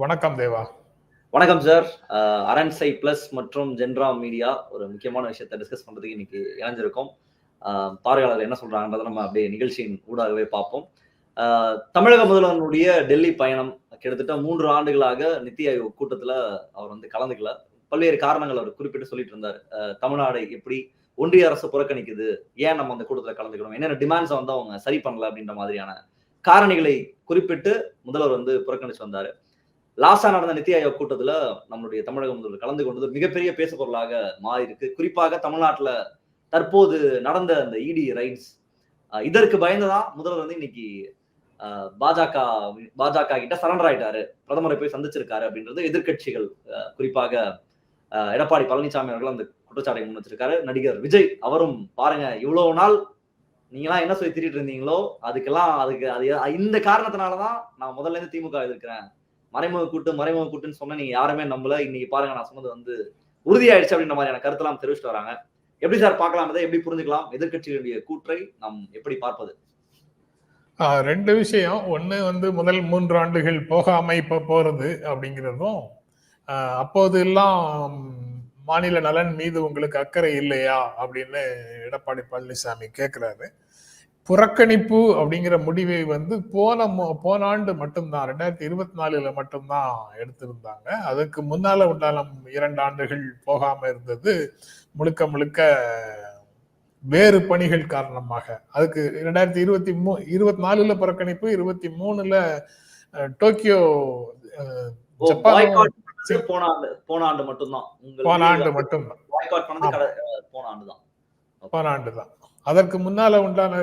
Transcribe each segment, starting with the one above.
வணக்கம் தேவா. வணக்கம் சார். அரண்சை பிளஸ் மற்றும் ஜென்ரா மீடியா ஒரு முக்கியமான விஷயத்தை டிஸ்கஸ் பண்றதுக்கு இன்னைக்கு இணைஞ்சிருக்கோம். ஆஹ் பார்வையாளர் என்ன சொல்றாங்கன்றத நம்ம அப்படியே நிகழ்ச்சியின் ஊடாகவே பார்ப்போம். ஆஹ் தமிழக முதல்வனுடைய டெல்லி பயணம் கிட்டத்தட்ட மூன்று ஆண்டுகளாக நித்தி ஆயோக் கூட்டத்துல அவர் வந்து கலந்துக்கல. பல்வேறு காரணங்கள் அவர் குறிப்பிட்டு சொல்லிட்டு இருந்தார். தமிழ்நாடு எப்படி ஒன்றிய அரசு புறக்கணிக்குது? ஏன் நம்ம அந்த கூட்டத்துல கலந்துக்கணும் என்னென்ன டிமாண்ட்ஸை வந்து அவங்க சரி பண்ணல அப்படின்ற மாதிரியான காரணிகளை குறிப்பிட்டு முதல்வர் வந்து புறக்கணிச்சு வந்தாரு. லாஸ்டா நடந்த நித்தி ஆயோக் கூட்டத்துல நம்மளுடைய தமிழக முதல்வர் கலந்து கொண்டது மிகப்பெரிய பேசுபொருளாக மாறியிருக்கு. மாறி இருக்கு குறிப்பாக தமிழ்நாட்டுல தற்போது நடந்த அந்த இடி ரைட்ஸ் இதற்கு பயந்துதான் முதல்வர் வந்து இன்னைக்கு பாஜக பாஜக கிட்ட சரண்டர் ஆயிட்டாரு. பிரதமரை போய் சந்திச்சிருக்காரு அப்படின்றது எதிர்க்கட்சிகள் குறிப்பாக எடப்பாடி பழனிசாமி அவர்கள் அந்த குற்றச்சாட்டை முன் வச்சிருக்காரு. நடிகர் விஜய் அவரும் பாருங்க இவ்வளவு நாள் நீங்களாம் என்ன சொல்லி திட்டிட்டு இருந்தீங்களோ அதுக்கெல்லாம் அதுக்கு அது இந்த காரணத்தினாலதான் நான் முதல்ல இருந்து திமுக எதிர்க்கிறேன். மறைமுக கூட்டு மறைமுக கூட்டுன்னு சொன்னா நீங்க யாருமே நம்மள இன்னைக்கு பாருங்க நான் சொன்னது வந்து உறுதியாயிடுச்சு அப்படின்ற மாதிரியான கருத்தெல்லாம் தெரிவிச்சுட்டு வராங்க. எப்படி சார் பார்க்கலாம் எப்படி புரிஞ்சுக்கலாம்? எதிர்கட்சிகளுடைய கூற்றை நாம் எப்படி பார்ப்பது? ஆஹ் ரெண்டு விஷயம். ஒண்ணு வந்து முதல் மூன்று ஆண்டுகள் போகாம இப்போ போறது அப்படிங்கிறதும் ஆஹ் அப்போது எல்லாம் மாநில நலன் மீது உங்களுக்கு அக்கறை இல்லையா அப்படின்னு எடப்பாடி பழனிசாமி கேட்கிறாரு புறக்கணிப்பு அப்படிங்கிற முடிவை வந்து போன போன ஆண்டு மட்டும்தான் ரெண்டாயிரத்தி இருபத்தி நாலுல மட்டும்தான் எடுத்திருந்தாங்க. அதுக்கு முன்னால உண்டான இரண்டு ஆண்டுகள் போகாம இருந்தது. முழுக்க முழுக்க வேறு பணிகள் காரணமாக. அதுக்கு ரெண்டாயிரத்தி இருபத்தி மூ இருபத்தி நாலுல புறக்கணிப்பு இருபத்தி மூணுல டோக்கியோ போன ஆண்டு போன ஆண்டு மட்டும்தான். போன ஆண்டு மட்டும் பாய்காட் பண்ணது கட- அஹ், போன ஆண்டு தான் போன ஆண்டு தான் அதற்கு முன்னால உண்டான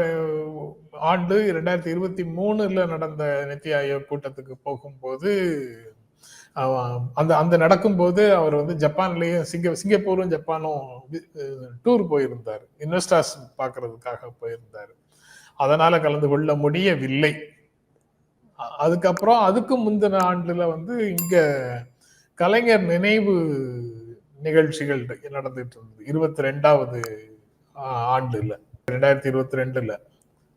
ஆண்டு இரண்டாயிரத்தி இருபத்தி மூணுல நடந்த நித்தி ஆயோக் கூட்டத்துக்கு போகும்போது அந்த அந்த நடக்கும்போது அவர் வந்து ஜப்பான்லயும் சிங்க சிங்கப்பூரும் ஜப்பானும் டூர் போயிருந்தார். இன்வெஸ்டர்ஸ் பார்க்கறதுக்காக போயிருந்தார். அதனால கலந்து கொள்ள முடியவில்லை. அதுக்கப்புறம் அதுக்கு முந்தின ஆண்டுல வந்து இங்க கலைஞர் நினைவு நிகழ்ச்சிகள் நடந்துட்டு இருந்தது. இருபத்தி ரெண்டாவது ஆண்டுல. ரெண்டாயிரத்தி இருபத்தி ரெண்டுல.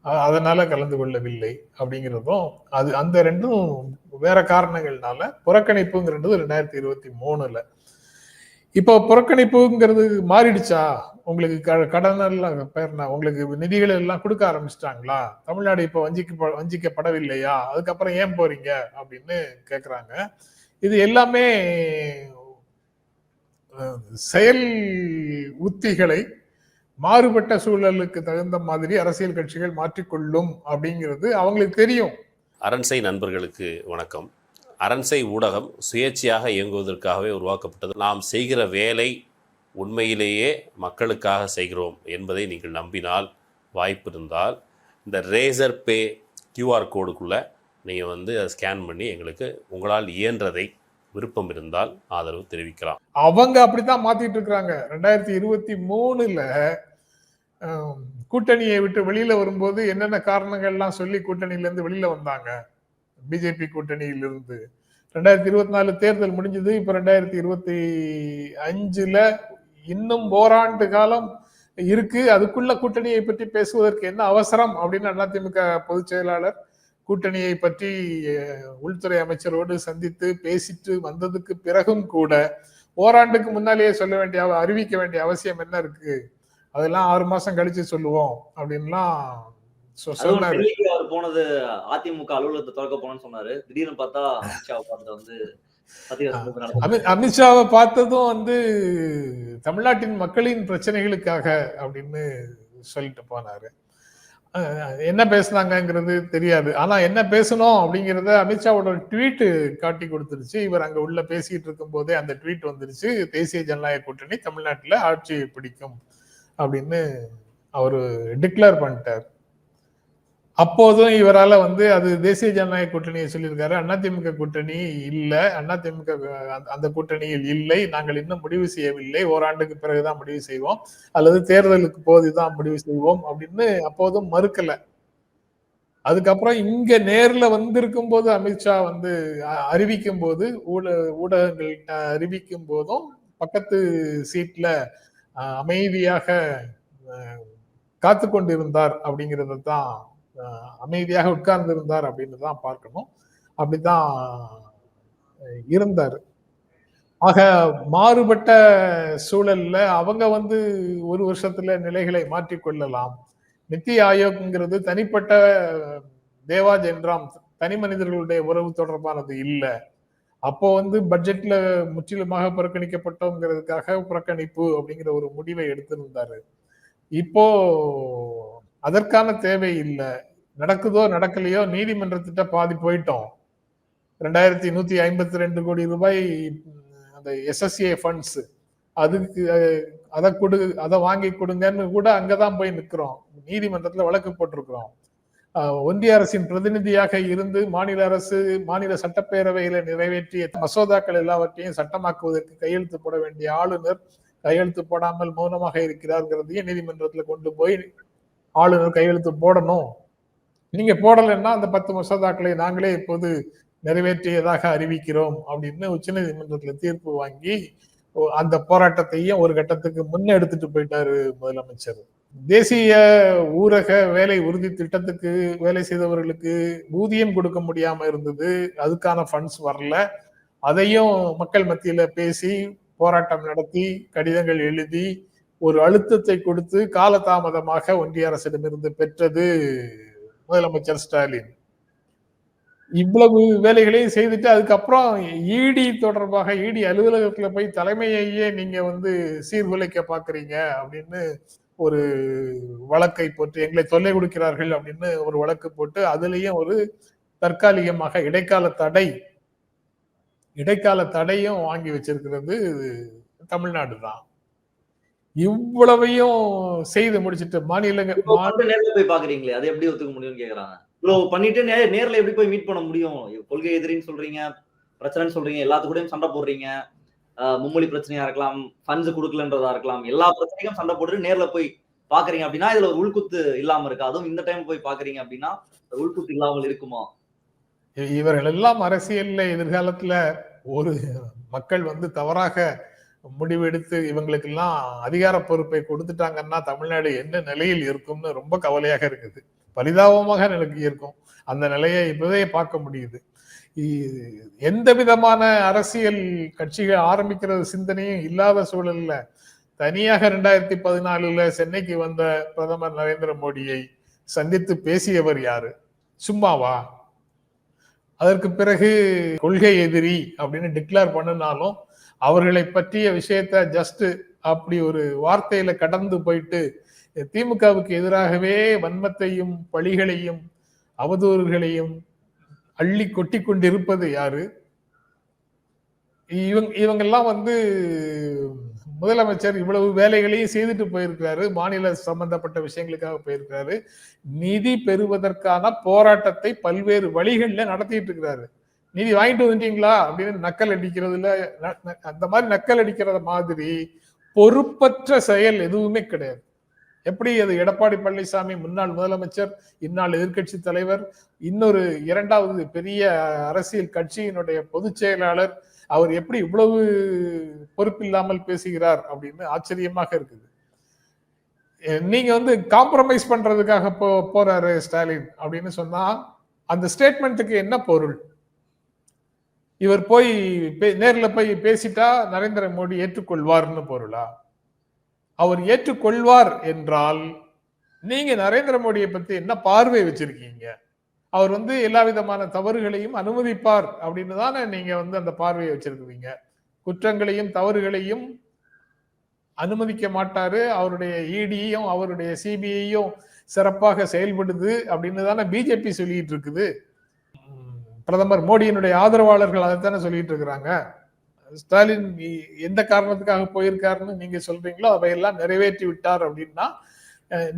அதனால கலந்து கொள்ளவில்லை அப்படிங்கிறதும் அது அந்த ரெண்டும் வேற காரணங்கள்னால புறக்கணிப்புங்கிறது ரெண்டாயிரத்தி இருபத்தி மூணுல. இப்போ புறக்கணிப்புங்கிறது மாறிடுச்சா? உங்களுக்கு க- கடன் எல்லாம் உங்களுக்கு நிதிகள் எல்லாம் கொடுக்க ஆரம்பிச்சிட்டாங்களா? தமிழ்நாடு இப்போ வஞ்சிக்க வஞ்சிக்கப்படவில்லையா? அதுக்கப்புறம் ஏன் போறீங்க? அப்படின்னு கேட்குறாங்க இது எல்லாமே செயல் உத்திகளை மாறுபட்ட சூழலுக்கு தகுந்த மாதிரி அரசியல் கட்சிகள் மாற்றிக்கொள்ளும் அப்படிங்கிறது அவங்களுக்கு தெரியும். அரண்சை நண்பர்களுக்கு வணக்கம். அரண்சை ஊடகம் சுயேட்சையாக இயங்குவதற்காகவே உருவாக்கப்பட்டது. நாம் செய்கிற வேலை உண்மையிலேயே மக்களுக்காக செய்கிறோம் என்பதை நீங்கள் நம்பினால் வாய்ப்பு இருந்தால் இந்த ரேசர் பே கியூஆர் கோடுக்குள்ளே நீங்கள் வந்து அதை ஸ்கேன் பண்ணி எங்களுக்கு உங்களால் இயன்றதை விருப்பம் இருந்தால் ஆதரவு தெரிவிக்கலாம். அவங்க அப்படித்தான் மாத்திட்டு இருக்கிறாங்க. ரெண்டாயிரத்தி இருபத்தி மூணுல கூட்டணியை விட்டு வெளியில வரும்போது என்னென்ன காரணங்கள்லாம் சொல்லி கூட்டணியிலேருந்து வெளியில வந்தாங்க? பிஜேபி கூட்டணியிலிருந்து. ரெண்டாயிரத்தி இருபத்தி நாலு தேர்தல் முடிஞ்சது. இப்போ ரெண்டாயிரத்தி இருபத்தி அஞ்சுல இன்னும் ஓராண்டு காலம் இருக்கு. அதுக்குள்ள கூட்டணியை பற்றி பேசுவதற்கு என்ன அவசரம் அப்படின்னு அதிமுக பொதுச் செயலாளர் கூட்டணியை பற்றி உள்துறை அமைச்சரோடு சந்தித்து பேசிட்டு வந்ததுக்கு பிறகும் கூட ஓராண்டுக்கு முன்னாலேயே சொல்ல வேண்டிய அறிவிக்க வேண்டிய அவசியம் என்ன இருக்கு? அதெல்லாம் ஆறு மாசம் கழிச்சு சொல்லுவோம் அப்படின்லாம் அவர் போனது அதிமுக அலுவலகத்தை திறக்க போனோம்னு சொன்னாரு. திடீர்னு பார்த்தா அமித்ஷா உட்கார்ந்து வந்து அமித்ஷாவை பார்த்ததும் வந்து தமிழ்நாட்டின் மக்களின் பிரச்சனைகளுக்காக அப்படின்னு சொல்லிட்டு போனாரு. என்ன பேசுனாங்கங்கிறது தெரியாது. ஆனா என்ன பேசணும் அப்படிங்கறத அமித்ஷாவோட ட்வீட் காட்டி கொடுத்துருச்சு. இவர் அங்க உள்ள பேசிட்டு இருக்கும் போதே அந்த ட்வீட் வந்துருச்சு. தேசிய ஜனநாயக கூட்டணி தமிழ்நாட்டுல ஆட்சியை பிடிக்கும். அப்படின்னு அவர் டிக்ளேர் பண்ணிட்டார். அப்போதும் இவரால் வந்து அது தேசிய ஜனநாயக கூட்டணியை சொல்லியிருக்காரு. அதிமுக கூட்டணி இல்லை அதிமுக அந்த- அந்த கூட்டணியில் இல்லை நாங்கள் இன்னும் முடிவு செய்யவில்லை. ஓராண்டுக்கு பிறகுதான் முடிவு செய்வோம். அல்லது தேர்தலுக்கு போது தான் முடிவு செய்வோம் அப்படின்னு அப்போதும் மறுக்கல. அதுக்கப்புறம் இங்க நேர்ல வந்திருக்கும் போது அமித்ஷா வந்து அறிவிக்கும் போது ஊட ஊடகங்கள்கிட்ட அறிவிக்கும் போதும் பக்கத்து சீட்ல அமைதியாக காத்து கொண்டிருந்தார் அப்படிங்கிறது தான் அமைதியாக உட்கார்ந்து இருந்தார் அப்படின்னு தான் பார்க்கணும். அப்படிதான் இருந்தார். ஆக மாறுபட்ட சூழல்ல அவங்க வந்து ஒரு வருஷத்துல நிலைகளை மாற்றிக்கொள்ளலாம் நித்தி ஆயோக்ங்கிறது தனிப்பட்ட தேவா ஜென்ராம் தனி மனிதர்களுடைய உறவு தொடர்பானது இல்லை. அப்போ வந்து பட்ஜெட்ல முற்றிலுமாக புறக்கணிக்கப்பட்டோங்கிறதுக்காக புறக்கணிப்பு அப்படிங்கிற ஒரு முடிவை எடுத்திருந்தாரு. இப்போ அதற்கான தேவை இல்லை. நடக்குதோ நடக்கலையோ நீதிமன்றத்திட்ட பாதி போயிட்டோம். ரெண்டாயிரத்தி நூத்தி ஐம்பத்தி ரெண்டு கோடி ரூபாய் அந்த எஸ்எஸ்ஏ ஃபண்ட்ஸ் அதுக்கு அதை கொடு அதை வாங்கி கொடுங்கன்னு கூட அங்கதான் போய் நிற்கிறோம் நீதிமன்றத்துல வழக்கு போட்டிருக்கிறோம். ஒன்றிய அரசின் பிரதிநிதியாக இருந்து மாநில அரசு மாநில சட்டப்பேரவையில நிறைவேற்றிய மசோதாக்கள் எல்லாவற்றையும் சட்டமாக்குவதற்கு கையெழுத்து போட வேண்டிய ஆளுநர் கையெழுத்து போடாமல் மௌனமாக இருக்கிறார்ங்கிறதையும் நீதிமன்றத்துல கொண்டு போய் ஆளுநர் கையெழுத்து போடணும்? நீங்க போடலைன்னா அந்த பத்து மசோதாக்களை நாங்களே இப்போது நிறைவேற்றியதாக அறிவிக்கிறோம் அப்படின்னு உச்சநீதிமன்றத்துல தீர்ப்பு வாங்கி அந்த போராட்டத்தையும் ஒரு கட்டத்துக்கு முன்னெடுத்துட்டு போயிட்டாரு முதலமைச்சர். தேசிய ஊரக வேலை உறுதி திட்டத்துக்கு வேலை செய்தவர்களுக்கு ஊதியம் கொடுக்க முடியாம இருந்தது. அதுக்கான ஃபண்ட்ஸ் வரல. அதையும் மக்கள் மத்தியில பேசி போராட்டம் நடத்தி கடிதங்கள் எழுதி ஒரு அழுத்தத்தை கொடுத்து காலதாமதமாக ஒன்றிய அரசிடமிருந்து பெற்றது முதலமைச்சர் ஸ்டாலின். இவ்வளவு வேலைகளையும் செய்துட்டு அதுக்கப்புறம் இடி தொடர்பாக இடி அலுவலகத்துல போய் தலைமையையே நீங்க வந்து சீர்குலைக்க பாக்குறீங்க அப்படின்னு ஒரு வழக்கை போட்டு எங்களை தொல்லை கொடுக்கிறார்கள் அப்படின்னு ஒரு வழக்கு போட்டு அதுலயும் ஒரு தற்காலிகமாக இடைக்கால தடை இடைக்கால தடையும் வாங்கி வச்சிருக்கிறது தமிழ்நாடு தான் இவ்வளவையும் செய்து முடிச்சிட்டு மாநிலங்க நேரில் போய் பாக்குறீங்களே அதை எப்படி ஒத்துக்க முடியும்னு கேக்குறாங்க? இவ்வளவு பண்ணிட்டு நேர்ல எப்படி போய் மீட் பண்ண முடியும்? கொள்கை எதிரின்னு சொல்றீங்க பிரச்சனைன்னு சொல்றீங்க எல்லாத்துக்கூடயும் சண்டை போடுறீங்க. மும்மொழி பிரச்சனையா இருக்கலாம் ஃபண்ட்ஸ் கொடுக்கலன்றதா இருக்கலாம் எல்லா பிரச்சனைக்கும் சண்டை போட்டு நேர்ல போய் பாக்குறீங்க அப்படின்னா இதுல ஒரு உள்குத்து இல்லாம இருக்கு? அதுவும் இந்த டைம் போய் பாக்குறீங்க அப்படின்னா உள்குத்து இல்லாமல் இருக்குமா? இவர்கள் எல்லாம் அரசியல்ல எதிர்காலத்துல ஒரு மக்கள் வந்து தவறாக முடிவெடுத்து இவங்களுக்கு எல்லாம் அதிகார பொறுப்பை கொடுத்துட்டாங்கன்னா தமிழ்நாடு என்ன நிலையில் இருக்கும்னு ரொம்ப கவலையாக இருக்குது. பரிதாபமாக எனக்கு இருக்கும். அந்த நிலையை இப்பவே பார்க்க முடியுது. எந்த விதமான அரசியல் கட்சிகள் ஆரம்பிக்கிறது சிந்தனையும் இல்லாத சூழல்ல தனியாக ரெண்டாயிரத்தி பதினாலுல சென்னைக்கு வந்த பிரதமர் நரேந்திர மோடியை சந்தித்து பேசியவர் யாரு? சும்மாவா? அதற்கு பிறகு கொள்கை எதிரி அப்படின்னு டிக்ளேர் பண்ணினாலும் அவர்களை பற்றிய விஷயத்த ஜஸ்ட் அப்படி ஒரு வார்த்தையில கடந்து போயிட்டு திமுகவுக்கு எதிராகவே வன்மத்தையும் பழிகளையும் அவதூறுகளையும் அள்ளி கொட்டி கொண்டிருப்பது யாரு? இவங்க இவங்கெல்லாம் வந்து முதலமைச்சர் இவ்வளவு வேலைகளையும் செய்துட்டு போயிருக்கிறாரு. மாநில சம்பந்தப்பட்ட விஷயங்களுக்காக போயிருக்கிறாரு. நிதி பெறுவதற்கான போராட்டத்தை பல்வேறு வழிகளில் நடத்திட்டு இருக்கிறாரு நிதி வாங்கிட்டு வந்துட்டீங்களா? அப்படின்னு நக்கல் அடிக்கிறதுல அந்த மாதிரி நக்கல் அடிக்கிறத மாதிரி பொறுப்பற்ற செயல் எதுவுமே கிடையாது. எப்படி அது எடப்பாடி பழனிசாமி முன்னாள் முதலமைச்சர் இந்நாள் எதிர்கட்சி தலைவர் இன்னொரு இரண்டாவது பெரிய அரசியல் கட்சியினுடைய பொதுச் செயலாளர் அவர் எப்படி இவ்வளவு பொறுப்பில்லாமல் பேசுகிறார் அப்படின்னு ஆச்சரியமாக இருக்குது. நீங்க வந்து காம்ப்ரமைஸ் பண்றதுக்காக போ போறாரு ஸ்டாலின் அப்படின்னு சொன்னா அந்த ஸ்டேட்மெண்ட்டுக்கு என்ன பொருள்? இவர் போய் நேரில் போய் பேசிட்டா நரேந்திர மோடி ஏற்றுக்கொள்வார்னு பொருளா? அவர் ஏற்றுக்கொள்வார் என்றால் நீங்க நரேந்திர மோடியை பத்தி என்ன பார்வை வச்சிருக்கீங்க? அவர் வந்து எல்லா விதமான தவறுகளையும் அனுமதிப்பார் அப்படின்னு தானே நீங்க வந்து அந்த பார்வையை வச்சிருக்கிறீங்க. குற்றங்களையும் தவறுகளையும் அனுமதிக்க மாட்டாரு. அவருடைய இடியும் அவருடைய சிபிஐயும் சிறப்பாக செயல்படுது அப்படின்னு தானே பிஜேபி சொல்லிட்டு இருக்குது. பிரதமர் மோடியினுடைய ஆதரவாளர்கள் அதைத்தானே சொல்லிட்டு இருக்கிறாங்க. ஸ்டாலின் எந்த காரணத்துக்காக போயிருக்காருன்னு நீங்க சொல்றீங்களோ அவையெல்லாம் நிறைவேற்றி விட்டார் அப்படின்னா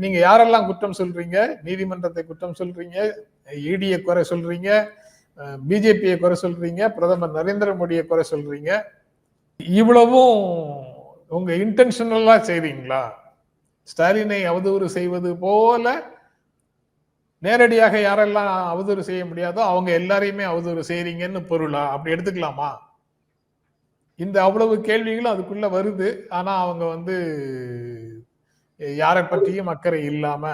நீங்க யாரெல்லாம் குற்றம் சொல்றீங்க? நீதிமன்றத்தை குற்றம் சொல்றீங்க? இடியை குறை சொல்றீங்க? பிஜேபியை குறை சொல்றீங்க? பிரதமர் நரேந்திர மோடியை குறை சொல்றீங்க? இவ்வளவும் உங்க இன்டென்ஷனலா செய்றீங்களா? ஸ்டாலினை அவதூறு செய்வது போல நேரடியாக யாரெல்லாம் அவதூறு செய்ய முடியாதோ அவங்க எல்லாரையுமே அவதூறு செய்றீங்கன்னு பொருளா? அப்படி எடுத்துக்கலாமா? இந்த அவ்வளவு கேள்விகளும் அதுக்குள்ள வருது. ஆனா அவங்க வந்து யாரை பற்றியும் அக்கறை இல்லாம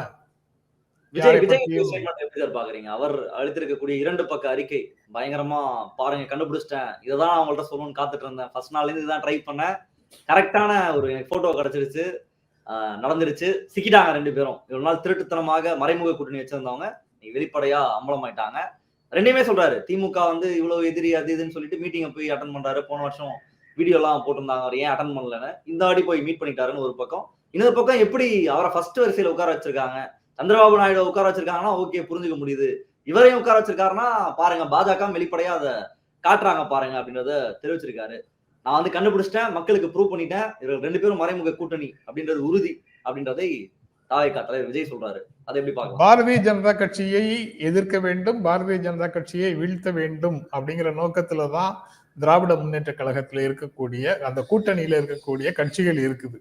பாக்குறீங்க? அவர் அளித்திருக்கக்கூடிய இரண்டு பக்க அறிக்கை. பயங்கரமா பாருங்க கண்டுபிடிச்சிட்டேன். இததான் அவங்கள்ட்ட சொல்லணும்னு காத்துட்டு இருந்தேன். ஃபர்ஸ்ட் நாள்ல இருந்து இதுதான் ட்ரை பண்ணேன். கரெக்டான ஒரு போட்டோ கிடைச்சிருச்சு. நடந்துருச்சு. சிக்கிட்டாங்க ரெண்டு பேரும். இவ்வளவு நாள் திருட்டுத்தனமாக மறைமுக கூட்டணி வச்சிருந்தவங்க நீ வெளிப்படையா அம்பலமாயிட்டாங்க. ரெண்டுமே சொல்றாரு. திமுக வந்து இவ்வளவு எதிரி அது இதுன்னு சொல்லிட்டு மீட்டிங்கை போய் அட்டன் பண்றாரு. போன வருஷம் வீடியோ எல்லாம் போட்டிருந்தாங்க. அவர் ஏன் அட்டன் பண்ணலன்னு. இந்த ஆடி போய் மீட் பண்ணிட்டாருன்னு ஒரு பக்கம். இன்னொரு பக்கம் எப்படி அவரை ஃபர்ஸ்ட் வரிசையில உட்கார வச்சிருக்காங்க? சந்திரபாபு நாயுடு உட்கார வச்சிருக்காங்கன்னா ஓகே புரிஞ்சுக்க முடியுது. இவரையும் உட்கார வச்சிருக்காருன்னா பாருங்க பாஜக வெளிப்படையா அதை காட்டுறாங்க பாருங்க அப்படின்றத தெரிவிச்சிருக்காரு. நான் வந்து கண்டுபிடிச்சிட்டேன் மக்களுக்கு ப்ரூவ் பண்ணிட்டேன். இவர்கள் ரெண்டு பேரும் மறைமுக கூட்டணி அப்படின்றது உறுதி அப்படின்றதை தாவைக்கா தலைவர் விஜய் சொல்றாரு. அதை எப்படி பார்க்கலாம்? பாரதிய ஜனதா கட்சியை எதிர்க்க வேண்டும் பாரதிய ஜனதா கட்சியை வீழ்த்த வேண்டும் அப்படிங்கிற நோக்கத்துல தான் திராவிட முன்னேற்ற கழகத்துல இருக்கக்கூடிய அந்த கூட்டணியில இருக்கக்கூடிய கட்சிகள் இருக்குது.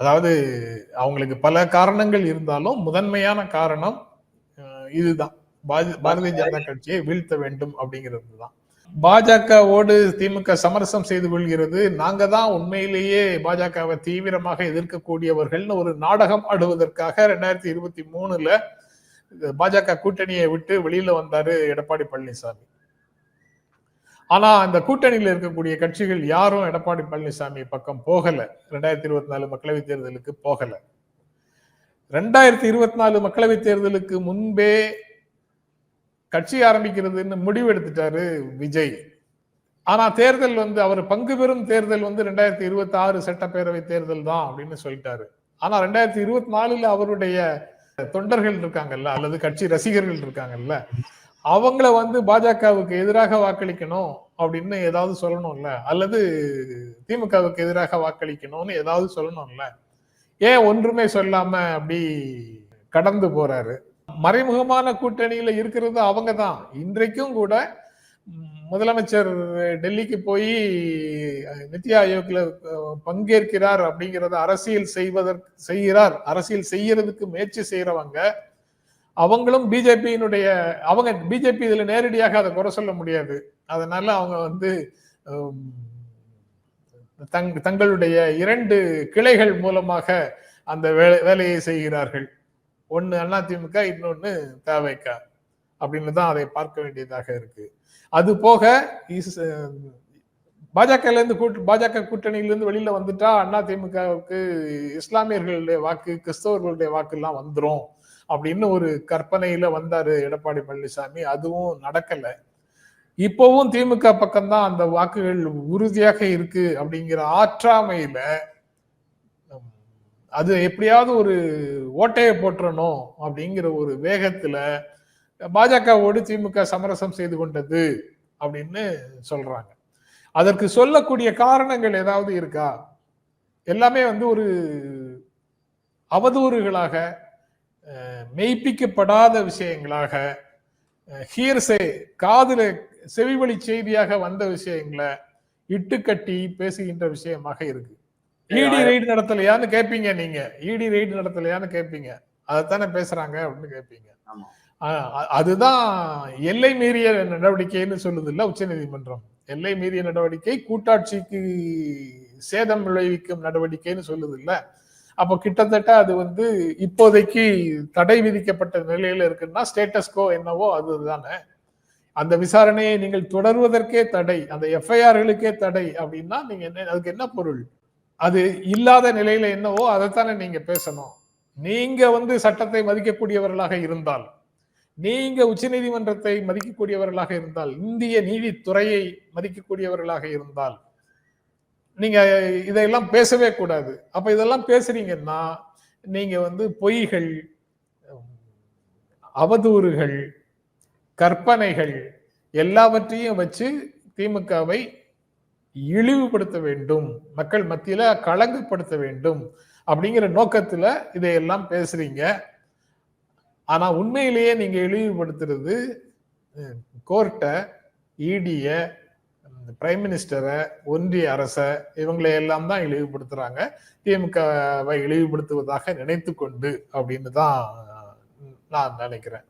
அதாவது அவங்களுக்கு பல காரணங்கள் இருந்தாலும் முதன்மையான காரணம் இதுதான். பாரதிய ஜனதா கட்சியை வீழ்த்த வேண்டும் அப்படிங்கிறது தான். பாஜகவோடு திமுக சமரசம் செய்து கொள்கிறது. நாங்க தான் உண்மையிலேயே பாஜகவை தீவிரமாக எதிர்க்கக்கூடியவர்கள்னு ஒரு நாடகம் ஆடுவதற்காக ரெண்டாயிரத்தி இருபத்தி மூணுல பாஜக கூட்டணியை விட்டு வெளியில வந்தாரு எடப்பாடி பழனிசாமி. ஆனா அந்த கூட்டணியில் இருக்கக்கூடிய கட்சிகள் யாரும் எடப்பாடி பழனிசாமி பக்கம் போகல. ரெண்டாயிரத்தி இருபத்தி நாலு மக்களவைத் தேர்தலுக்கு போகல. ரெண்டாயிரத்தி இருபத்தி நாலு மக்களவைத் தேர்தலுக்கு முன்பே கட்சி ஆரம்பிக்கிறதுன்னு முடிவு எடுத்துட்டாரு விஜய். ஆனா தேர்தல் வந்து அவர் பங்கு பெறும் தேர்தல் வந்து ரெண்டாயிரத்தி இருபத்தி ஆறு சட்டப்பேரவை தேர்தல் தான் அப்படின்னு சொல்லிட்டாரு. ஆனா ரெண்டாயிரத்தி இருபத்தி நாலுல அவருடைய தொண்டர்கள் இருக்காங்கல்ல அல்லது கட்சி ரசிகர்கள் இருக்காங்கல்ல அவங்கள வந்து பாஜகவுக்கு எதிராக வாக்களிக்கணும் அப்படின்னு ஏதாவது சொல்லணும்ல? அல்லது திமுகவுக்கு எதிராக வாக்களிக்கணும்னு ஏதாவது சொல்லணும்ல? ஏன் ஒன்றுமே சொல்லாம அப்படி கடந்து போறாரு? மறைமுகமான கூட்டணியில இருக்கிறது அவங்க தான். இன்றைக்கும் கூட முதலமைச்சர் டெல்லிக்கு போய் நித்தி ஆயோக்ல பங்கேற்கிறார் அப்படிங்கிறத அரசியல் செய்வதற்கு செய்கிறார். அரசியல் செய்யறதுக்கு முயற்சி செய்யறவங்க அவங்களும் பிஜேபியினுடைய அவங்க பிஜேபி இதில் நேரடியாக அதை குறை சொல்ல முடியாது. அதனால அவங்க வந்து தங் தங்களுடைய இரண்டு கிளைகள் மூலமாக அந்த வேலை வேலையை செய்கிறார்கள். ஒன்று அதிமுக இன்னொன்று தேவைக்கா அப்படின்னு தான் அதை பார்க்க வேண்டியதாக இருக்கு. அது போக பாஜகலேருந்து கூட்டு பாஜக கூட்டணியிலிருந்து வெளியில் வந்துட்டா அதிமுகவுக்கு இஸ்லாமியர்களுடைய வாக்கு கிறிஸ்தவர்களுடைய வாக்கு எல்லாம் வந்துடும் அப்படின்னு ஒரு கற்பனையில வந்தாரு எடப்பாடி பழனிசாமி. அதுவும் நடக்கல. இப்பவும் திமுக பக்கம்தான் அந்த வாக்குகள் உறுதியாக இருக்கு அப்படிங்கிற ஆற்றாமையில அது எப்படியாவது ஒரு ஓட்டையை போட்டுறணும் அப்படிங்கிற ஒரு வேகத்துல பாஜகவோடு திமுக சமரசம் செய்து கொண்டது அப்படின்னு சொல்றாங்க. அதற்கு சொல்லக்கூடிய காரணங்கள் ஏதாவது இருக்கா? எல்லாமே வந்து ஒரு அவதூறுகளாக மெய்ப்பிக்கப்படாத விஷயங்களாக ஹீர்ஸே காதுல செவிவழி செய்தியாக வந்த விஷயங்களை இட்டுக்கட்டி பேசுகின்ற விஷயமாக இருக்கு. இடி ரைடு நடத்தலையான்னு கேட்பீங்க நீங்க. இடி ரைடு நடத்தலையான்னு கேட்பீங்க அதைத்தானே பேசுறாங்க அப்படின்னு கேட்பீங்க அதுதான் எல்லை மீறிய நடவடிக்கைன்னு சொல்லுது இல்ல உச்ச நீதிமன்றம் எல்லை மீறிய நடவடிக்கை கூட்டாட்சிக்கு சேதம் விளைவிக்கும் நடவடிக்கைன்னு சொல்லுது இல்ல அப்போ கிட்டத்தட்ட அது வந்து இப்போதைக்கு தடை விதிக்கப்பட்ட நிலையில இருக்குன்னா ஸ்டேட்டஸ்கோ என்னவோ அதுதானே. அந்த விசாரணையை நீங்கள் தொடர்வதற்கே தடை அந்த எஃப்ஐஆர்களுக்கே தடை அப்படின்னா நீங்க என்ன அதுக்கு என்ன பொருள்? அது இல்லாத நிலையில என்னவோ அதைத்தானே நீங்க பேசணும். நீங்க வந்து சட்டத்தை மதிக்கக்கூடியவர்களாக இருந்தால் நீங்க உச்சநீதிமன்றத்தை மதிக்கக்கூடியவர்களாக இருந்தால் இந்திய நீதித்துறையை மதிக்கக்கூடியவர்களாக இருந்தால் நீங்க இதையெல்லாம் பேசவே கூடாது. அப்ப இதெல்லாம் பேசுறீங்கன்னா நீங்க வந்து பொய்கள் அவதூறுகள் கற்பனைகள் எல்லாவற்றையும் வச்சு திமுகவை இழிவுபடுத்த வேண்டும் மக்கள் மத்தியில களங்கப்படுத்த வேண்டும் அப்படிங்கிற நோக்கத்துல இதையெல்லாம் பேசுறீங்க. ஆனா உண்மையிலேயே நீங்க இழிவுபடுத்துறது கோர்ட்டை இடிய இந்த பிரைம் மினிஸ்டரை ஒன்றிய அரசை இவங்களை எல்லாம் தான் இழிவுபடுத்துறாங்க. திமுகவை இழிவுபடுத்துவதாக நினைத்து கொண்டு அப்படின்னு தான் நான் நினைக்கிறேன்.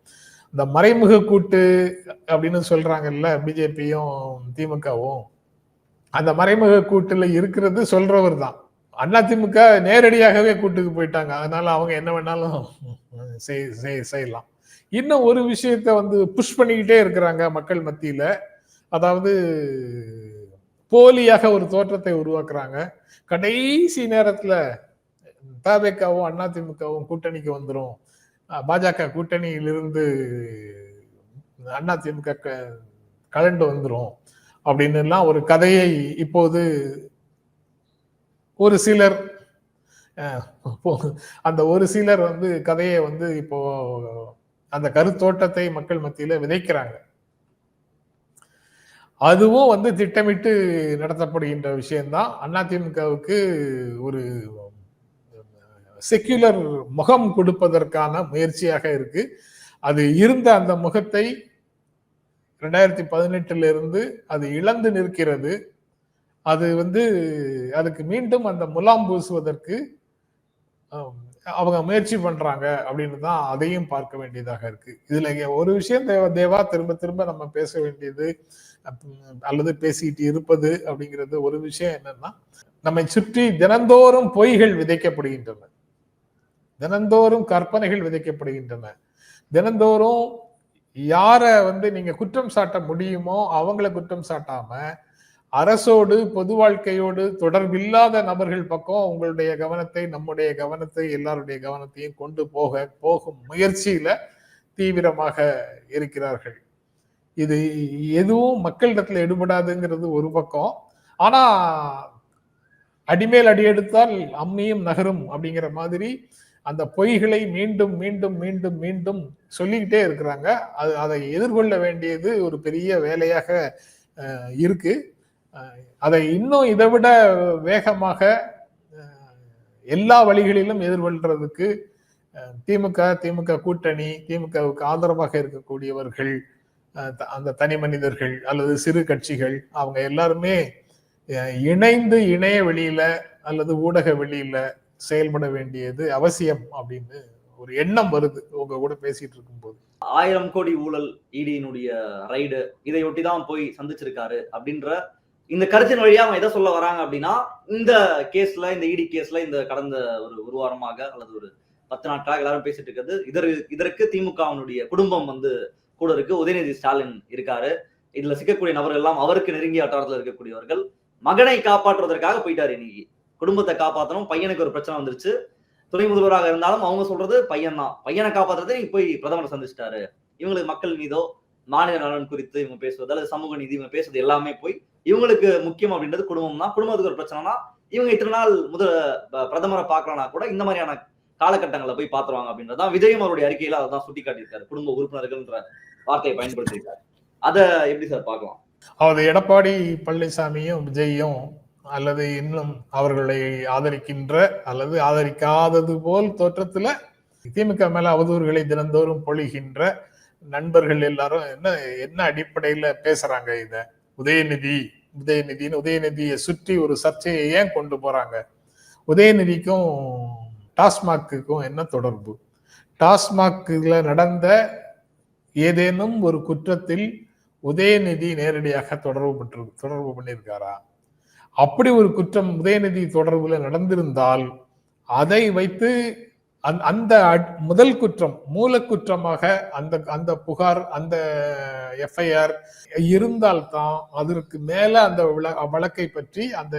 இந்த மறைமுக கூட்டு அப்படின்னு சொல்றாங்கல்ல பிஜேபியும் திமுகவும். அந்த மறைமுக கூட்டுல இருக்கிறது சொல்றவர் தான். அண்ணா திமுக நேரடியாகவே கூட்டுக்கு போயிட்டாங்க. அதனால அவங்க என்ன வேணாலும் செய்- செய்- செய்யலாம். இன்னும் ஒரு விஷயத்த வந்து புஷ் பண்ணிக்கிட்டே இருக்கிறாங்க மக்கள் மத்தியில. அதாவது போலியாக ஒரு தோற்றத்தை உருவாக்குறாங்க. கடைசி நேரத்துல அண்ணா அதிமுகவும் கூட்டணிக்கு வந்துடும் பாஜக கூட்டணியிலிருந்து அதிமுக க- கலண்டு வந்துடும் அப்படின்னு எல்லாம் ஒரு கதையை இப்போது ஒரு சிலர் அந்த ஒரு சிலர் வந்து கதையை வந்து இப்போ அந்த கருத்தோட்டத்தை மக்கள் மத்தியில விதைக்கிறாங்க. அதுவும் வந்து திட்டமிட்டு நடத்தப்படுகின்ற விஷயம்தான். அதிமுகவுக்கு ஒரு செக்யுலர் முகம் கொடுப்பதற்கான முயற்சியாக இருக்கு. அது இருந்த அந்த முகத்தை ரெண்டாயிரத்தி பதினெட்டுல இருந்து அது இழந்து நிற்கிறது. அது வந்து அதுக்கு மீண்டும் அந்த முலாம் பூசுவதற்கு அவங்க முயற்சி பண்றாங்க அப்படின்னு தான் அதையும் பார்க்க வேண்டியதாக இருக்கு. இதுல ஒரு விஷயம் தேவ தேவா திரும்ப திரும்ப நம்ம பேச வேண்டியது அல்லது பேசிட்டு இருப்பது அப்படிங்கிறது ஒரு விஷயம் என்னன்னா நம்மை சுற்றி தினந்தோறும் பொய்கள் விதைக்கப்படுகின்றன. தினந்தோறும் கற்பனைகள் விதைக்கப்படுகின்றன. தினந்தோறும் யார வந்து நீங்க குற்றம் சாட்ட முடியுமோ அவங்கள குற்றம் சாட்டாம அரசோடு பொது வாழ்க்கையோடு தொடர்பில்லாத நபர்கள் பக்கம் உங்களுடைய கவனத்தை நம்முடைய கவனத்தை எல்லாருடைய கவனத்தையும் கொண்டு போக போகும் முயற்சியில தீவிரமாக இருக்கிறார்கள். இது எதுவும் மக்களிடத்துல எடுபடாதுங்கிறது ஒரு பக்கம். ஆனா அடிமேல் அடி எடுத்தால் அம்மியும் நகரும் அப்படிங்கிற மாதிரி அந்த பொய்களை மீண்டும் மீண்டும் மீண்டும் மீண்டும் சொல்லிக்கிட்டே இருக்கிறாங்க. அது அதை எதிர்கொள்ள வேண்டியது ஒரு பெரிய வேலையாக இருக்கு. அதை இன்னும் இதை விட வேகமாக எல்லா வழிகளிலும் எதிர்கொள்றதுக்கு திமுக திமுக கூட்டணி திமுகவுக்கு ஆதரவாக இருக்கக்கூடியவர்கள் த- அந்த தனி மனிதர்கள் அல்லது சிறு கட்சிகள் அவங்க எல்லாருமே இணைந்து இணைய வெளியில அல்லது ஊடக வெளியில செயல்பட வேண்டியது அவசியம் அப்படின்னு ஒரு எண்ணம் வருது. உங்க கூட பேசிட்டு இருக்கும்போது. ஆயிரம் கோடி ஊழல் இடியினுடைய ரைடு இதையொட்டி தான் போய் சந்திச்சிருக்காரு அப்படின்ற இந்த கருத்தின் வழியா அவங்க எதை சொல்ல வராங்க அப்படின்னா இந்த கேஸ்ல இந்த இடி கேஸ்ல இந்த கடந்த ஒரு ஒரு வாரமாக அல்லது ஒரு பத்து நாட்களாக எல்லாரும் பேசிட்டு இருக்கிறது. இதற்கு இதற்கு திமுகவினுடைய குடும்பம் வந்து கூட இருக்கு. உதயநிதி ஸ்டாலின் இருக்காரு. இதுல சிக்கக்கூடிய நபர்கள் எல்லாம் அவருக்கு நெருங்கிய வட்டாரத்தில் இருக்கக்கூடியவர்கள். மகனை காப்பாற்றுவதற்காக போயிட்டாரு இன்னைக்கு குடும்பத்தை காப்பாற்றணும் பையனுக்கு ஒரு பிரச்சனை வந்துருச்சு. துணை முதல்வராக இருந்தாலும் அவங்க சொல்றது பையன் தான் பையனை காப்பாற்றுறது நீங்க போய் பிரதமரை சந்திச்சிட்டாரு. இவங்களுக்கு மக்கள் மீதோ மாநில நலன் குறித்து இவங்க பேசுவது அல்லது சமூக நீதி இவங்க பேசுறது எல்லாமே போய் இவங்களுக்கு முக்கியம் அப்படின்றது குடும்பம் தான். குடும்பத்துக்கு ஒரு பிரச்சனைனா இவங்க இத்தனை நாள் முதல் ப- பிரதமரை பார்க்கலனா கூட இந்த மாதிரியான காலகட்டங்களை போய் பாத்துருவாங்க அப்படின்றதான் விஜயம் அவருடைய அறிக்கையில அதான் சுட்டி காட்டியிருக்காரு குடும்ப உறுப்பினர்கள்ன்ற வார்த்தையை பயன்படுத்தியிருக்காரு. அதை எப்படி சார் பார்க்கலாம்? அதாவது எடப்பாடி பழனிசாமியும் விஜயும் அல்லது இன்னும் அவர்களை ஆதரிக்கின்ற அல்லது ஆதரிக்காதது போல் தோற்றத்துல திமுக மேல அவதூறுகளை தினந்தோறும் பொழிகின்ற நண்பர்கள் எல்லாரும் என்ன என்ன அடிப்படையில பேசுறாங்க இதை? உதயநிதி உதயநிதினு உதயநிதியை சுற்றி ஒரு சர்ச்சையை ஏன் கொண்டு போறாங்க? உதயநிதிக்கும் டாஸ்மாக்குக்கும் என்ன தொடர்பு? டாஸ்மாக்ல நடந்த ஏதேனும் ஒரு குற்றத்தில் உதயநிதி நேரடியாக தொடர்பு பட்டு தொடர்பு பண்ணியிருக்காரா? அப்படி ஒரு குற்றம் உதயநிதி தொடர்புல நடந்திருந்தால் அதை வைத்து அந் அந்த அட்- முதல் குற்றம் மூல குற்றமாக அந்த அந்த புகார் அந்த எஃப்ஐஆர் இருந்தால்தான் அதற்கு மேல அந்த வழக்கை பற்றி அந்த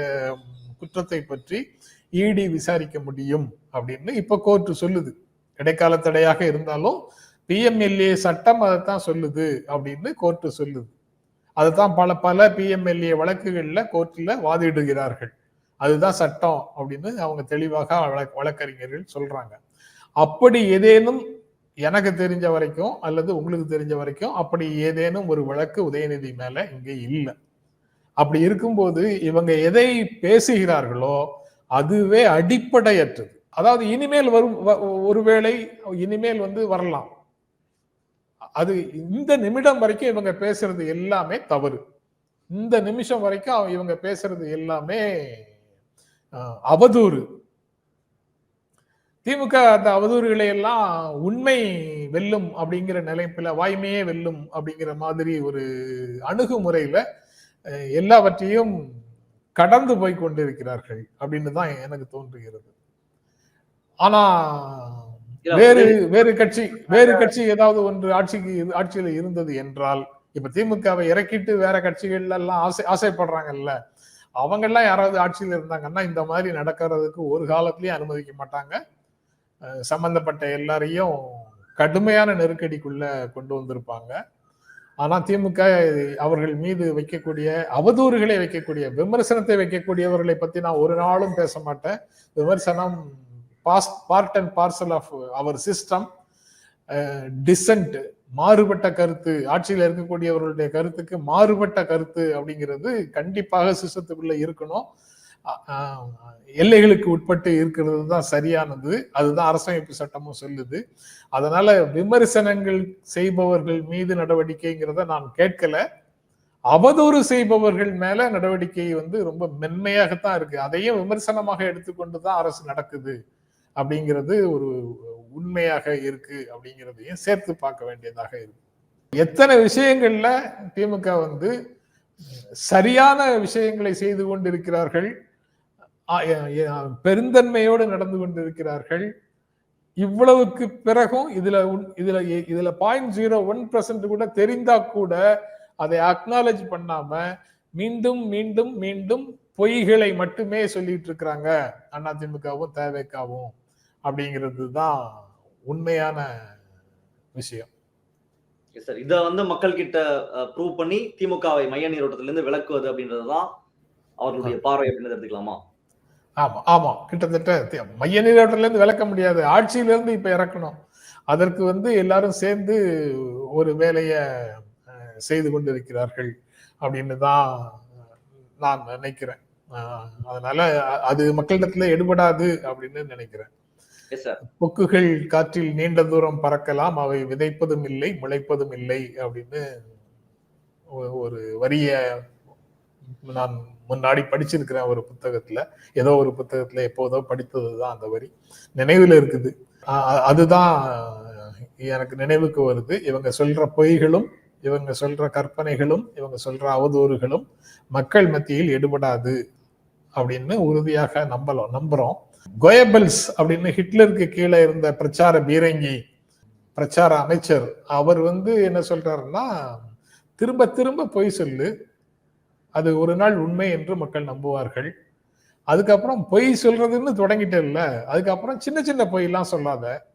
குற்றத்தை பற்றி இடி விசாரிக்க முடியும் அப்படின்னு இப்ப கோர்ட் சொல்லுது. இடைக்கால தடையாக இருந்தாலும் பிஎம்எல்ஏ சட்டம் அதைத்தான் சொல்லுது அப்படின்னு கோர்ட் சொல்லுது. அதுதான் பல பல பிஎம்எல்ஏ வழக்குகள்ல கோர்ட்ல வாதிடுகிறார்கள். அதுதான் சட்டம் அப்படின்னு அவங்க தெளிவாக வழக்கறிஞர்கள் சொல்றாங்க. அப்படி ஏதேனும் எனக்கு தெரிஞ்ச வரைக்கும் அல்லது உங்களுக்கு தெரிஞ்ச வரைக்கும் அப்படி ஏதேனும் ஒரு வழக்கு உதயநிதி மேல இங்க இல்லை. அப்படி இருக்கும்போது இவங்க எதை பேசுகிறார்களோ அதுவே அடிப்படையற்றது. அதாவது இனிமேல் வரும் வ- ஒருவேளை இனிமேல் வந்து வரலாம். அது இந்த நிமிடம் வரைக்கும் இவங்க பேசுறது எல்லாமே தவறு. இந்த நிமிஷம் வரைக்கும் இவங்க பேசுறது எல்லாமே அவதூறு. திமுக அந்த அவதூறுகளை எல்லாம் உண்மை வெல்லும் அப்படிங்கிற நிலைப்புல வாய்மையே வெல்லும் அப்படிங்கிற மாதிரி ஒரு அணுகுமுறையில எல்லாவற்றையும் கடந்து போய் கொண்டிருக்கிறார்கள் அப்படின்னு தான் எனக்கு தோன்றுகிறது. ஆனா வேறு வேறு கட்சி வேறு கட்சி ஏதாவது ஒன்று ஆட்சிக்கு ஆட்சியில இருந்தது என்றால் இப்ப திமுகவை இறக்கிட்டு வேற கட்சிகள் எல்லாம் ஆசை ஆசைப்படுறாங்கல்ல அவங்க எல்லாம் யாராவது ஆட்சியில இருந்தாங்கன்னா இந்த மாதிரி நடக்கிறதுக்கு ஒரு காலத்திலயும் அனுமதிக்க மாட்டாங்க. சம்பந்தப்பட்ட எல்லாரையும் கடுமையான நெருக்கடிக்குள்ள கொண்டு வந்திருப்பாங்க. ஆனா திமுக அவர்கள் மீது வைக்கக்கூடிய அவதூறுகளை வைக்கக்கூடிய விமர்சனத்தை வைக்கக்கூடியவர்களை பத்தி நான் ஒரு நாளும் பேச மாட்டேன். விமர்சனம் pass part and parcel of our system dissent மாறுபட்ட கருத்து ஆட்சியில் இருக்கக்கூடியவர்களுடைய கருத்துக்கு மாறுபட்ட கருத்து அப்படிங்கிறது கண்டிப்பாக சிஸ்டத்துக்குள்ள இருக்கணும். எல்லைகளுக்கு உட்பட்டு இருக்கிறது தான் சரியானது. அதுதான் அரசமைப்பு சட்டமும் சொல்லுது. அதனால விமர்சனங்கள் செய்பவர்கள் மீது நடவடிக்கைங்கிறத நான் கேட்கல. அவதூறு செய்பவர்கள் மேல நடவடிக்கை வந்து ரொம்ப மென்மையாகத்தான் இருக்கு. அதையும் விமர்சனமாக எடுத்துக்கொண்டு தான் அரசு நடக்குது அப்படிங்கிறது ஒரு உண்மையாக இருக்கு அப்படிங்கிறதையும் சேர்த்து பார்க்க வேண்டியதாக இருக்கு. எத்தனை விஷயங்கள்ல திமுக வந்து சரியான விஷயங்களை செய்து கொண்டிருக்கிறார்கள்? பெருந்தன்மையோடு நடந்து கொண்டிருக்கிறார்கள். இவ்வளவுக்கு பிறகும் இதுல இதுல இதுல பாயிண்ட் ஜீரோ ஒன் கூட தெரிந்தா கூட அதை அக்னாலேஜ் பண்ணாம மீண்டும் மீண்டும் மீண்டும் பொய்களை மட்டுமே சொல்லிட்டு இருக்கிறாங்க. அதிமுகவும் தேவைக்காவும் அப்படிங்கிறது தான் உண்மையான விஷயம். சார் இத வந்து மக்கள் கிட்ட ப்ரூவ் பண்ணி திமுகவை மைய நீரோட்டத்துல இருந்து விளக்குவது அப்படின்றதுதான் அவர்களுடைய பார்வை அப்படின்னு எடுத்துக்கலாமா? ஆமா ஆமா. கிட்டத்தட்ட மைய நீரோட்டத்துல இருந்து விளக்க முடியாது. ஆட்சியில இருந்து இப்ப இறக்கணும். அதற்கு வந்து எல்லாரும் சேர்ந்து ஒரு வேலையை செய்து கொண்டிருக்கிறார்கள் அப்படின்னு தான் நான் நினைக்கிறேன். அதனால அது மக்களிடத்துல எடுபடாது அப்படின்னு நினைக்கிறேன். கொக்குகள் காற்றில் நீண்ட தூரம் பறக்கலாம் அவை விதைப்பதும் இல்லை முளைப்பதும் இல்லை அப்படின்னு ஒரு வரிய நான் முன்னாடி படிச்சிருக்கிறேன் ஒரு புத்தகத்துல ஏதோ ஒரு புத்தகத்துல எப்போதோ படித்ததுதான் அந்த வரி. நினைவுல இருக்குது. அதுதான் எனக்கு நினைவுக்கு வருது. இவங்க சொல்ற பொய்களும் இவங்க சொல்ற கற்பனைகளும் இவங்க சொல்ற அவதூறுகளும் மக்கள் மத்தியில் எடுபடாது அப்படின்னு உறுதியாக நம்பலாம் நம்புறோம். கோயபல்ஸ் அப்படின்னு ஹிட்லருக்கு கீழே இருந்த பிரச்சார பீரங்கி பிரச்சார அமைச்சர் அவர் வந்து என்ன சொல்றாருன்னா திரும்ப திரும்ப பொய் சொல்லு அது ஒரு நாள் உண்மை என்று மக்கள் நம்புவார்கள். அதுக்கப்புறம் பொய் சொல்றதுன்னு தொடங்கிட்டேல்ல அதுக்கப்புறம் சின்ன சின்ன பொய்லாம் சொல்லாத.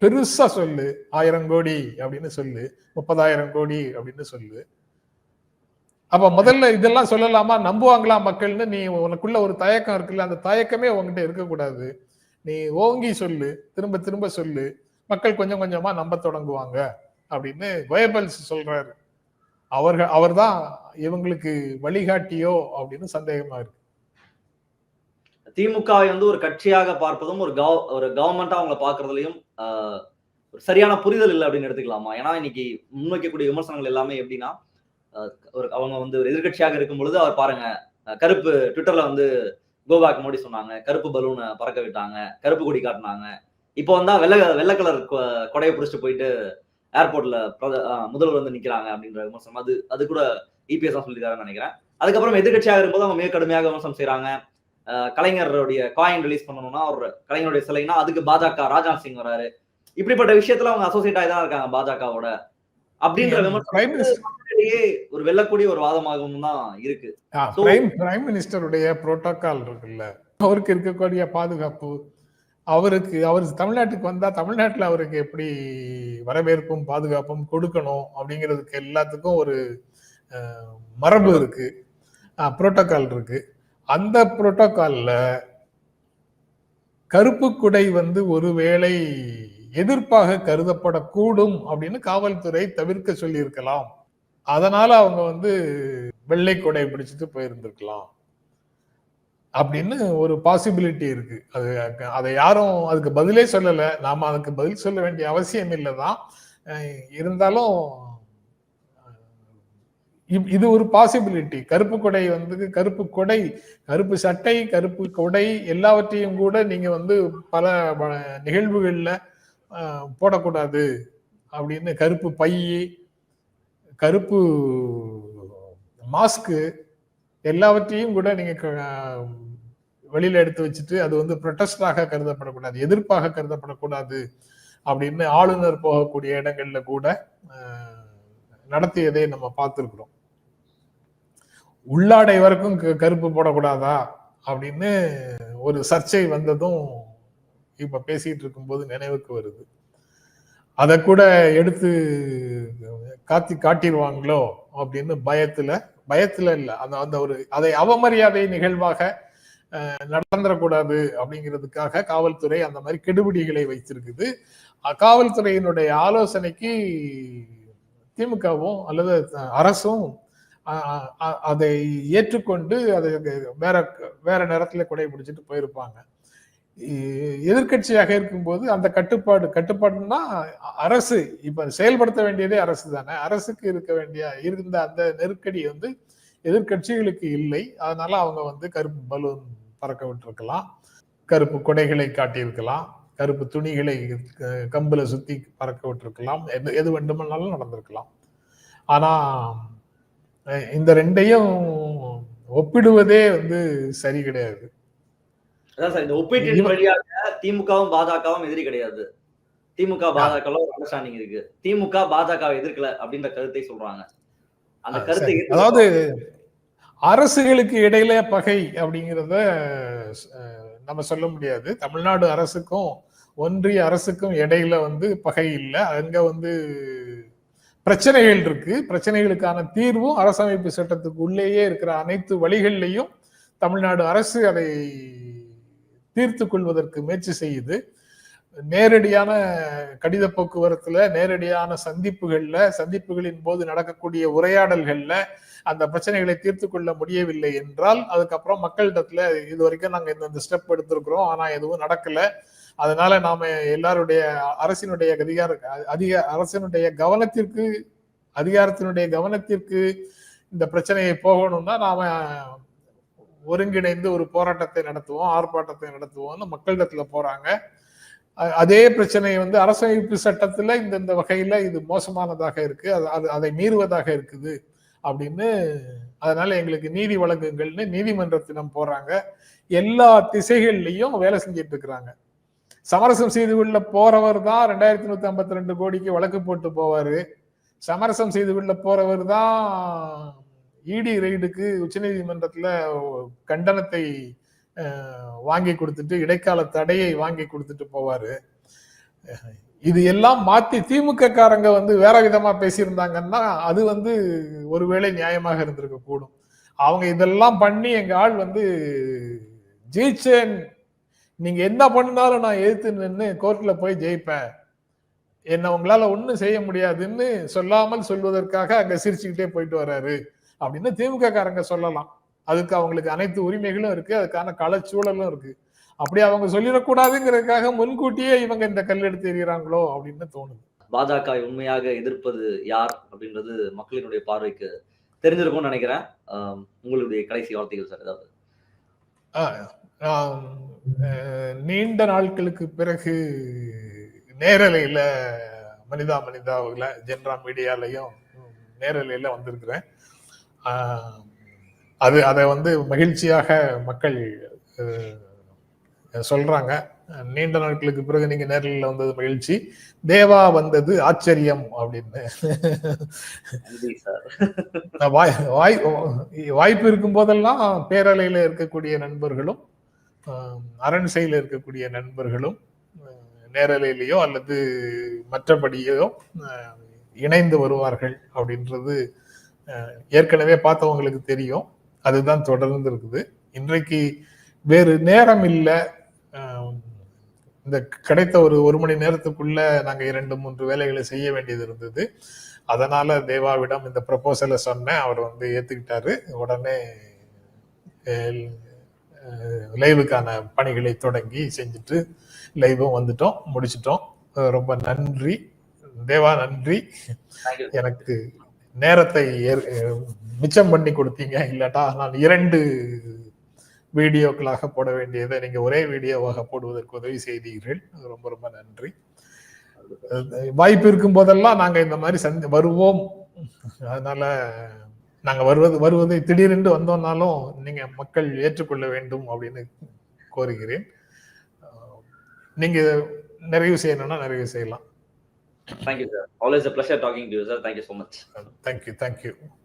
பெருசா சொல்லு. ஆயிரம் கோடி அப்படின்னு சொல்லு. முப்பதாயிரம் கோடி அப்படின்னு சொல்லு. அப்ப முதல்ல இதெல்லாம் சொல்லலாமா? நம்புவாங்களா மக்கள்னு நீ உனக்குள்ள ஒரு தயக்கம் இருக்குல்ல. அந்த தயக்கமே உன்கிட்ட இருக்கக்கூடாது. நீ ஓங்கி சொல்லு. திரும்ப திரும்ப சொல்லு. மக்கள் கொஞ்சம் கொஞ்சமா நம்ப தொடங்குவாங்க அப்படின்னு வயபல்ஸ் சொல்றாரு. அவர்கள் அவர்தான் இவங்களுக்கு வழிகாட்டியோ அப்படின்னு சந்தேகமா இருக்கு. திமுகவை வந்து ஒரு கட்சியாக பார்ப்பதும் ஒரு கவ ஒரு கவர்மெண்டா அவங்களை பாக்குறதுலயும் ஆஹ், ஒரு சரியான புரிதல் இல்லை அப்படின்னு எடுத்துக்கலாமா? ஏன்னா இன்னைக்கு முன்வைக்கக்கூடிய விமர்சனங்கள் எல்லாமே எப்படின்னா ஒரு அவங்க வந்து ஒரு எதிர்க்கட்சியாக இருக்கும் பொழுது அவர் பாருங்க கருப்பு ட்விட்டர்ல வந்து கோபேக் மோடி சொன்னாங்க கருப்பு பலூனை பறக்க விட்டாங்க கருப்பு கொடி காட்டினாங்க. இப்போ வந்தா வெள்ளை வெள்ளை கலர் கொ- கொடையை பிடிச்சிட்டு போயிட்டு ஏர்போர்ட்ல முதல்வர் வந்து நிக்கிறாங்க அப்படின்ற விமர்சனம். அது அது கூட இபிஎஸ் தான் சொல்லியிருக்காருன்னு நினைக்கிறேன். அதுக்கப்புறம் எதிர்க்கட்சியாக இருக்கும்போது அவங்க மிக கடுமையாக விமர்சனம் செய்றாங்க. அஹ் கலைஞருடைய காயின் ரிலீஸ் பண்ணணும்னா ஒரு கலைஞருடைய சிலைனா அதுக்கு பாஜக ராஜ்நாத் சிங் வராரு. இப்படிப்பட்ட விஷயத்துல அவங்க அசோசியேட் ஆகி தான் இருக்காங்க பாஜகவோட. அப்படின்ற மினிஸ்டர் ஒரு வெல்லக்கூடிய ஒரு வாதமாகவும் தான் இருக்கு. பிரைம் மினிஸ்டருடைய புரோட்டோகால் இருக்குல்ல. அவருக்கு இருக்கக்கூடிய பாதுகாப்பு அவருக்கு அவர் தமிழ்நாட்டுக்கு வந்தா தமிழ்நாட்டுல அவருக்கு எப்படி வரவேற்பும் பாதுகாப்பும் கொடுக்கணும் அப்படிங்கிறதுக்கு எல்லாத்துக்கும் ஒரு மரபு இருக்கு. புரோட்டோகால் இருக்கு. அந்த புரோட்டோகால்ல கருப்பு குடை வந்து ஒருவேளை எதிர்ப்பாக கருதப்படக்கூடும் அப்படின்னு காவல்துறை தவிர்க்க சொல்லியிருக்கலாம். அதனால அவங்க வந்து வெள்ளை கொடை பிடிச்சிட்டு போயிருந்திருக்கலாம். அப்படின்னு ஒரு பாசிபிலிட்டி இருக்கு. அது அதை யாரும் அதுக்கு பதிலே சொல்லலை. நாம அதுக்கு பதில் சொல்ல வேண்டிய அவசியம் இல்லைதான். இருந்தாலும் இது ஒரு பாசிபிலிட்டி கருப்பு கொடை வந்து கருப்பு கொடை கருப்பு சட்டை கருப்பு கொடை எல்லாவற்றையும் கூட நீங்க வந்து பல நிகழ்வுகள்ல போடக்கூடாது. அப்படின்னு கருப்பு பை கருப்பு மாஸ்க்கு எல்லாவற்றையும் கூட நீங்க க- வெளியில எடுத்து வச்சுட்டு அது வந்து ப்ரொட்டஸ்டாக கருதப்படக்கூடாது எதிர்ப்பாக கருதப்படக்கூடாது அப்படின்னு ஆளுநர் போகக்கூடிய இடங்கள்ல கூட நடத்தியதை நம்ம பார்த்துருக்குறோம். உள்ளாடை வரைக்கும் க- கருப்பு போடக்கூடாதா அப்படின்னு ஒரு சர்ச்சை வந்ததும் இப்ப பேசிட்டு இருக்கும்போது நினைவுக்கு வருது. அதை கூட எடுத்து காத்தி காட்டிடுவாங்களோ அப்படின்னு பயத்துல பயத்துல இல்லை. அந்த அந்த ஒரு அதை அவமரியாதை நிகழ்வாக நடந்துடக்கூடாது அப்படிங்கிறதுக்காக காவல்துறை அந்த மாதிரி கெடுபிடிகளை வைத்திருக்குது. காவல்துறையினுடைய ஆலோசனைக்கு திமுகவும் அல்லது அரசும் அதை ஏற்றுக்கொண்டு அதை வேற வேற நேரத்துல கொடை பிடிச்சிட்டு போயிருப்பாங்க. எதிர்கட்சியாக எதிர்க்கட்சியாக இருக்கும்போது அந்த கட்டுப்பாடு கட்டுப்பாடுன்னா அரசு இப்ப செயல்படுத்த வேண்டியதே அரசு தானே அரசுக்கு இருக்க வேண்டிய இருந்த அந்த நெருக்கடி வந்து எதிர்க்கட்சிகளுக்கு இல்லை. அதனால அவங்க வந்து கருப்பு பலூன் பறக்க விட்டுருக்கலாம். கருப்பு கொடைகளை காட்டியிருக்கலாம். கருப்பு துணிகளை கம்புல சுத்தி பறக்க விட்டுருக்கலாம். எது எது வேண்டுமானாலும் நடந்திருக்கலாம். ஆனா இந்த ரெண்டையும் ஒப்பிடுவதே வந்து சரி கிடையாது. அதான் சார் இந்த ஒப்பீட்டின் வழியாக திமுகவும் பாஜகவும் எதிரி கிடையாது. திமுக பாஜக அண்டர்ஸ்டாண்டிங் இருக்கு. திமுக பாஜக எதிர்க்கல அப்படின்ற கருத்தை சொல்றாங்க. அந்த கருத்தை அதாவது அரசுகளுக்கு இடையில பகை அப்படிங்கிறத நம்ம சொல்ல முடியாது. தமிழ்நாடு அரசுக்கும் ஒன்றிய அரசுக்கும் இடையில வந்து பகை இல்லை. அங்க வந்து பிரச்சனைகள் இருக்கு. பிரச்சனைகளுக்கான தீர்வும் அரசமைப்பு சட்டத்துக்கு உள்ளேயே இருக்கிற அனைத்து வழிகள்லையும் தமிழ்நாடு அரசு அதை தீர்த்து கொள்வதற்கு முயற்சி செய்யுது. நேரடியான கடித போக்குவரத்துல நேரடியான சந்திப்புகள்ல சந்திப்புகளின் போது நடக்கக்கூடிய உரையாடல்கள்ல அந்த பிரச்சனைகளை தீர்த்து கொள்ள முடியவில்லை என்றால் அதுக்கப்புறம் மக்களிடத்துல இது வரைக்கும் நாங்க இந்த ஸ்டெப் எடுத்திருக்கிறோம். ஆனா எதுவும் நடக்கல. அதனால நாம எல்லாருடைய அரசினுடைய அதிகார அதிக அரசினுடைய கவனத்திற்கு அதிகாரத்தினுடைய கவனத்திற்கு இந்த பிரச்சனையை போகணும்னா நாம ஒருங்கிணைந்து ஒரு போராட்டத்தை நடத்துவோம் ஆர்ப்பாட்டத்தை நடத்துவோம்னு மக்களிடத்துல போறாங்க. அதே பிரச்சனை வந்து அரசமைப்பு சட்டத்துல இந்தந்த வகையில இது மோசமானதாக இருக்கு. அது அது- அதை மீறுவதாக இருக்குது அப்படின்னு அதனால எங்களுக்கு நீதி வழங்குங்கள்னு நீதிமன்றத்திடம் போறாங்க. எல்லா திசைகள்லையும் வேலை செஞ்சிட்டு இருக்கிறாங்க. சமரசம் செய்து கொள்ள போறவர் தான் ரெண்டாயிரத்தி நூத்தி ஐம்பத்தி ரெண்டு கோடிக்கு வழக்கு போட்டு போவாரு. சமரசம் செய்து கொள்ள போறவர் தான் இடி ரெய்டுக்கு உச்சநீதிமன்றத்துல கண்டனத்தை வாங்கி கொடுத்துட்டு இடைக்கால தடையை வாங்கி கொடுத்துட்டு போவாரு. இது எல்லாம் மாத்தி திமுக காரங்க வந்து வேற விதமா பேசியிருந்தாங்கன்னா அது வந்து ஒருவேளை நியாயமாக இருந்திருக்க கூடும். அவங்க இதெல்லாம் பண்ணி எங்க ஆள் வந்து ஜெயிச்சேன். நீங்க என்ன பண்ணாலும் நான் எதிர்த்து நின்று கோர்ட்ல போய் ஜெயிப்பேன். என்ன உங்களால ஒன்றும் செய்ய முடியாதுன்னு சொல்லாமல் சொல்வதற்காக அங்க சிரிச்சுக்கிட்டே போயிட்டு வர்றாரு அப்படின்னு திமுக காரங்க சொல்லலாம். அதுக்கு அவங்களுக்கு அனைத்து உரிமைகளும் இருக்கு அதுக்கான களச்சூழலும் இருக்கு. அப்படி அவங்க சொல்லிடக்கூடாதுங்கிறதுக்காக முன்கூட்டியே இவங்க இந்த கல் எடுத்து எறிகிறாங்களோ அப்படின்னு தோணுது. பாஜக உண்மையாக எதிர்ப்பது யார் அப்படின்றது மக்களினுடைய பார்வைக்கு தெரிஞ்சிருக்கும்னு நினைக்கிறேன். உங்களுடைய கடைசி வார்த்தைகள் சார் ஏதாவது? நீண்ட நாட்களுக்கு பிறகு நேரலையில மனிதா மனிதாவுல ஜென்ரா மீடியாலையும் நேரலையில வந்திருக்கிறேன். அது அதை வந்து மகிழ்ச்சியாக மக்கள் சொல்றாங்க. நீண்ட நாட்களுக்கு பிறகு நீங்க நேரலையில வந்தது மகிழ்ச்சி. தேவா வந்தது ஆச்சரியம் அப்படின்னு. நன்றி சார். நான் வாய் வாய் வாய்ப்பு இருக்கும் போதெல்லாம் பேரலையில இருக்கக்கூடிய நண்பர்களும் அரண்சையில இருக்கக்கூடிய நண்பர்களும் நேரலையிலேயோ அல்லது மற்றபடியோ இணைந்து வருவார்கள் அப்படின்றது ஏற்கனவே பார்த்தவங்களுக்கு தெரியும். அதுதான் தொடர்ந்து இருக்குது. இன்றைக்கு வேறு நேரம் இல்லை. இந்த கிடைத்த ஒரு ஒரு மணி நேரத்துக்குள்ள நாங்க இரண்டு மூன்று வேலைகளை செய்ய வேண்டியது இருந்தது. அதனால தேவாவிடம் இந்த ப்ரப்போசலை சொன்னேன். அவர் வந்து ஏத்துக்கிட்டாரு. உடனே லைவுக்கான பணிகளை தொடங்கி செஞ்சுட்டு லைவும் வந்துட்டோம். முடிச்சிட்டோம். ரொம்ப நன்றி. தேவா நன்றி. எனக்கு நேரத்தை ஏற்- மிச்சம் பண்ணி கொடுத்தீங்க இல்லாட்டா? நான் இரண்டு வீடியோக்களாக போட வேண்டியதை நீங்க ஒரே வீடியோவாக போடுவதற்கு உதவி செய்தீர்கள். ரொம்ப ரொம்ப நன்றி. வாய்ப்பு இருக்கும் போதெல்லாம் நாங்க இந்த மாதிரி சந்தி வருவோம். அதனால நாங்க வருவது வருவதை திடீரென்று வந்தோம்னாலும் நீங்க மக்கள் ஏற்றுக்கொள்ள வேண்டும் அப்படின்னு கோருகிறேன். நீங்கள் நீங்க நிறைவு செய்யணும்னா நிறைவு செய்யலாம். Thank you, sir. Always a pleasure talking to you, sir. Thank you so much. Thank you. Thank you.